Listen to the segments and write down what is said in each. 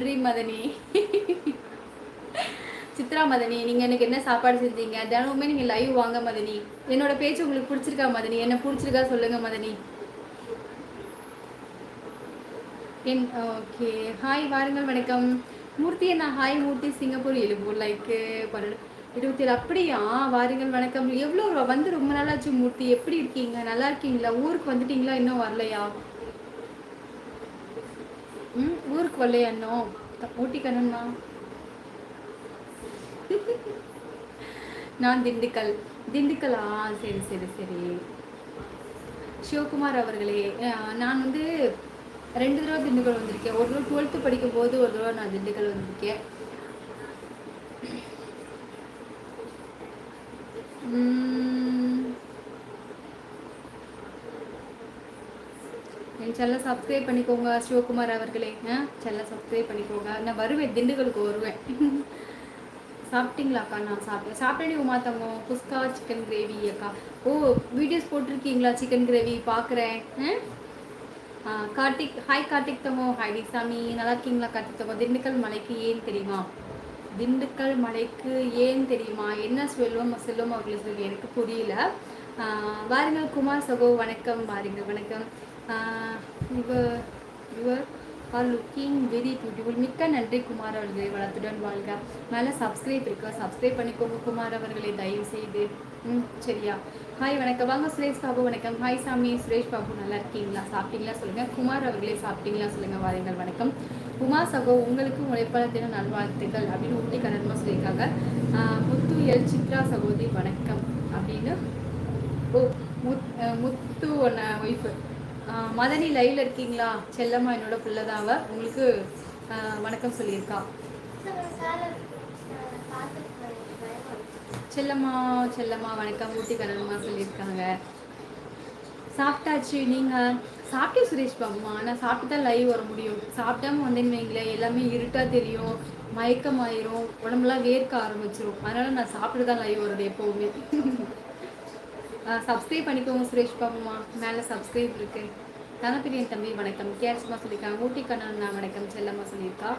நன்றி மதனி. சித்ரா மதனி நீங்கள் எனக்கு என்ன சாப்பாடு செஞ்சீங்க? தினமுமே நீங்கள் லைவ் வாங்க மதனி. என்னோட பேச்சு உங்களுக்கு பிடிச்சிருக்கா மதனி? என்ன பிடிச்சிருக்கா சொல்லுங்க மதனி. என் ஓகே ஹாய் வாருங்கள் வணக்கம். மூர்த்தி என்ன ஹாய் மூர்த்தி. சிங்கப்பூர் எழுப்பூர் லைக்கு பன்னெண்டு இருபத்தி ஏழு அப்படியா? வாருங்கள் வணக்கம். எவ்வளோ வந்து ரொம்ப நாளாச்சு மூர்த்தி. எப்படி இருக்கீங்க? நல்லா இருக்கீங்களா? ஊருக்கு வந்துட்டீங்களா? இன்னும் வரலையா? ம் ஊருக்கு வரலையா இன்னும் ஊட்டிக்கணும்னா நான் திண்டுக்கல். திண்டுக்கலா? சரி சரி சரி. சிவகுமார் அவர்களே நான் வந்து ரெண்டு தடவை திண்டுக்கல் வந்திருக்கேன். ஒரு தடவை டுவெல்த்து படிக்கும் போது ஒரு தடவை நான் திண்டுக்கல் வந்திருக்கேன். என் செல்ல சப்ஸ்கிரைப் பண்ணிக்கோங்க சிவகுமார் அவர்களே. செல்ல சப்ஸ்கிரைப் பண்ணிக்கோங்க. நான் வருவேன் திண்டுக்கலுக்கு வருவேன். சாப்பிட்டீங்களாக்கா? நான் சாப்பிட்டேன் உமா உமாத்தங்க குஸ்கா சிக்கன் கிரேவி அக்கா. ஓ வீடியோஸ் போட்டிருக்கீங்களா? சிக்கன் கிரேவி பார்க்குறேன் கார்த்திக் ஹாய் கார்த்திக் தங்கோ ஹாய் சாமி நல்லா இருக்கீங்களா கார்த்திக் தங்கோ திண்டுக்கல் மலைக்கு ஏன் தெரியுமா? திண்டுக்கல் மலைக்கு ஏன் தெரியுமா? என்ன சொல்லுவோம் செல்வம் அவர்களுக்கு சொல்லி எனக்கு புரியல. வாருங்கள் குமார் சகோ வணக்கம். வாருங்கள் வணக்கம். இவர் your are looking very beautiful மிக்க நன்றி குமார் அவர்களை வளர்த்துடன் வாழ்க. மேலே சப்ஸ்கிரைப் இருக்கா சப்ஸ்கிரைப் பண்ணிக்கோங்க குமார் அவர்களை தயவு செய்து ம் சரியா. ஹாய் வணக்கம். வாங்க சுரேஷ் பாபு வணக்கம். ஹாய் சாமி சுரேஷ் பாபு நல்லா இருக்கீங்களா? சாப்பிட்டீங்களா சொல்லுங்கள் குமார் அவர்களே சாப்பிட்டீங்களா சொல்லுங்கள் வாருங்கள் வணக்கம். குமார் சகோ உங்களுக்கு உழைப்பாளத்தின நல்வாழ்த்துக்கள் அப்படின்னு ஊட்டி கனர்மா சொல்லியிருக்காங்க. முத்து எல். சித்ரா சகோதரி வணக்கம் அப்படின்னு. ஓ முத் முத்து ஒன்ன ஒய்ஃபு மதனி லைவ்ல இருக்கீங்களா? செல்லம்மா என்னோட பிள்ளைதாவ. உங்களுக்கு வணக்கம் சொல்லியிருக்கா. செல்லம்மா செல்லம்மா வணக்கம். ஊட்டி சொல்லியிருக்காங்க. சாப்பிட்டாச்சு. நீங்கள் சாப்பிட்டே சுரேஷ் பாபுமா? ஆனால் சாப்பிட்டு தான் லைவ் வர முடியும். சாப்பிட்டாம வந்தேன்னு வைங்களேன். எல்லாமே இருட்டாக தெரியும். மயக்கம் ஆயிரும் உடம்புலாம் வேர்க்க ஆரம்பிச்சிரும். அதனால நான் சாப்பிட்டு தான் லைவ் வருது எப்போவுமே. சப்ஸ்கிரைப் பண்ணிக்கோங்க சுரேஷ் பாபுமா மேலே சப்ஸ்கிரைப் இருக்கு தனப்பிரியன் தம்பி வணக்கம் கேர்ஸ்மா சொல்லியிருக்காங்க ஊட்டி கண்ணன் வணக்கம் செல்லம்மா சொல்லியிருக்கா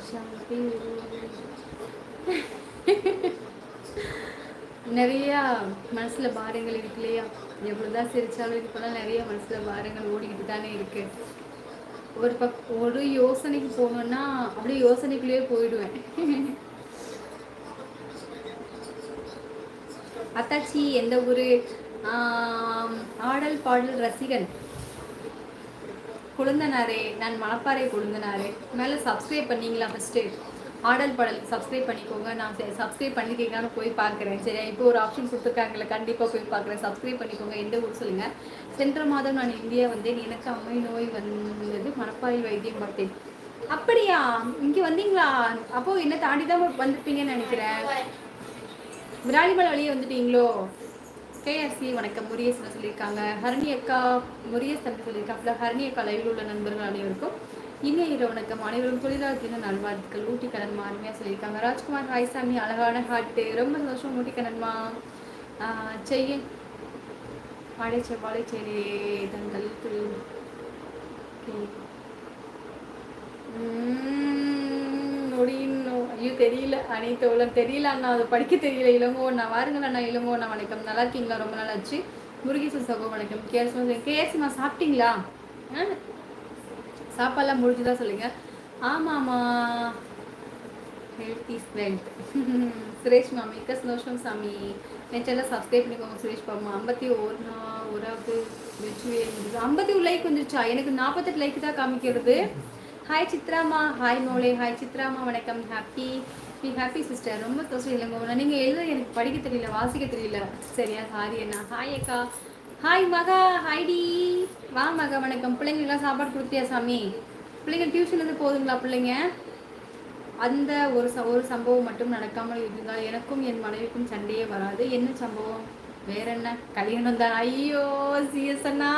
நிறைய மனசுல பாரங்கள் இருக்கு இல்லையா? எவ்வளவுதான் சிரிச்சாலும் இப்போலாம் நிறைய மனசுல பாரங்கள் ஓடிக்கிட்டு தானே இருக்கு. ஒரு பக் ஒரு யோசனைக்கு போகணும்னா அப்படியே யோசனைக்குள்ளேயே போயிடுவேன். அத்தாச்சி எந்த ஒரு ஆடல் பாடல் ரசிகன். குழந்தனாரே நான் மணப்பாறை குழுந்தனாரே. மேலே சப்ஸ்கிரைப் பண்ணீங்களா ஃபஸ்ட்டு ஆடல் பாடல் சப்ஸ்கிரைப் பண்ணிக்கோங்க. நான் சப்ஸ்கிரைப் பண்ணிக்கிறீங்கன்னு போய் பார்க்குறேன். சரியா? இப்போ ஒரு ஆப்ஷன் கொடுத்துருக்காங்களே கண்டிப்பாக போய் பார்க்குறேன். சப்ஸ்கிரைப் பண்ணிக்கோங்க. எந்த ஊர் சொல்லுங்கள் சென்ற மாதம் நான் இந்தியா வந்தேன். எனக்கு அம்மை நோய் வந்தது மணப்பாறை வைத்தியம் பார்த்தேன். அப்படியா? இங்கே வந்தீங்களா? அப்போது என்ன தாண்டி தான் வந்திருப்பீங்கன்னு நினைக்கிறேன். விராலிமலை வழியே வந்துட்டீங்களோ? கேஎஸ்சி வணக்கம் முரியசன் சொல்லியிருக்காங்க. ஹரணி அக்கா முரியஸ் தம்பி சொல்லியிருக்காப்புல. ஹரணி அக்கா லைவில் உள்ள நண்பர்கள் அனைவருக்கும் இனிய இரவு வணக்கம். அனைவரும் தொழிலாளர் தின நல்வாழ்த்துக்கள். ஊட்டி கடன் அருமையாக சொல்லியிருக்காங்க. ராஜ்குமார் ராய்சாமி அழகான ஹாட்டு ரொம்ப சந்தோஷம் ஊட்டி கடன்மா செய்ய வாழை செவ்வாழை சரி தங்கள் நொடியும் ஐயோ தெரியல. அனைத்து தெரியல அண்ணா. அது படிக்க தெரியல. இளங்கோ நான் வாருங்கள் அண்ணா இளங்கோ அண்ணா வணக்கம். நல்லா இருக்கீங்களா? ரொம்ப நாள் ஆச்சு. முருகேசன் சகோ வணக்கம். கேஎஸ் கேஎஸ்மா சாப்பிட்டீங்களா? சாப்பாடெல்லாம் முடிஞ்சுதான் சொல்லுங்க. ஆமாம்மா ஹெல்த் இஸ் வெல்த் சுரேஷ் மாமி மிக்க சந்தோஷம் சாமி. நெச்செல்லாம் சப்ஸ்கிரைப் பண்ணிக்கோங்க சுரேஷ் பாமா ஐம்பத்தி ஒரு ஒரு வெற்றி ஐம்பத்தி ஒரு லைக் வந்துருச்சா? எனக்கு நாற்பத்தெட்டு லைக் தான் காமிக்கிறது. ஹாய் சித்ராமா ஹாய் மோலே ஹாய் சித்ராமா வணக்கம். ஹாப்பி பி ஹாப்பி சிஸ்டர் ரொம்ப தோசை இல்லைங்க நீங்கள் எழுத எனக்கு படிக்க தெரியல வாசிக்க தெரியல. சரியா? சாரி அண்ணா. ஹாய் அக்கா. ஹாய் மகா. ஹாய்டி வா மகா. வணக்கம். பிள்ளைங்களுக்குலாம் சாப்பாடு கொடுத்தியா சாமி? பிள்ளைங்க டியூஷன்லேருந்து போதுங்களா பிள்ளைங்க? அந்த ஒரு ச ஒரு சம்பவம் மட்டும் நடக்காமல் இருந்தால் எனக்கும் என் மனைவிக்கும் சண்டையே வராது. என்ன சம்பவம்? வேற என்ன? கல்யாணம் தான். ஐயோ சிஎஸ் அண்ணா.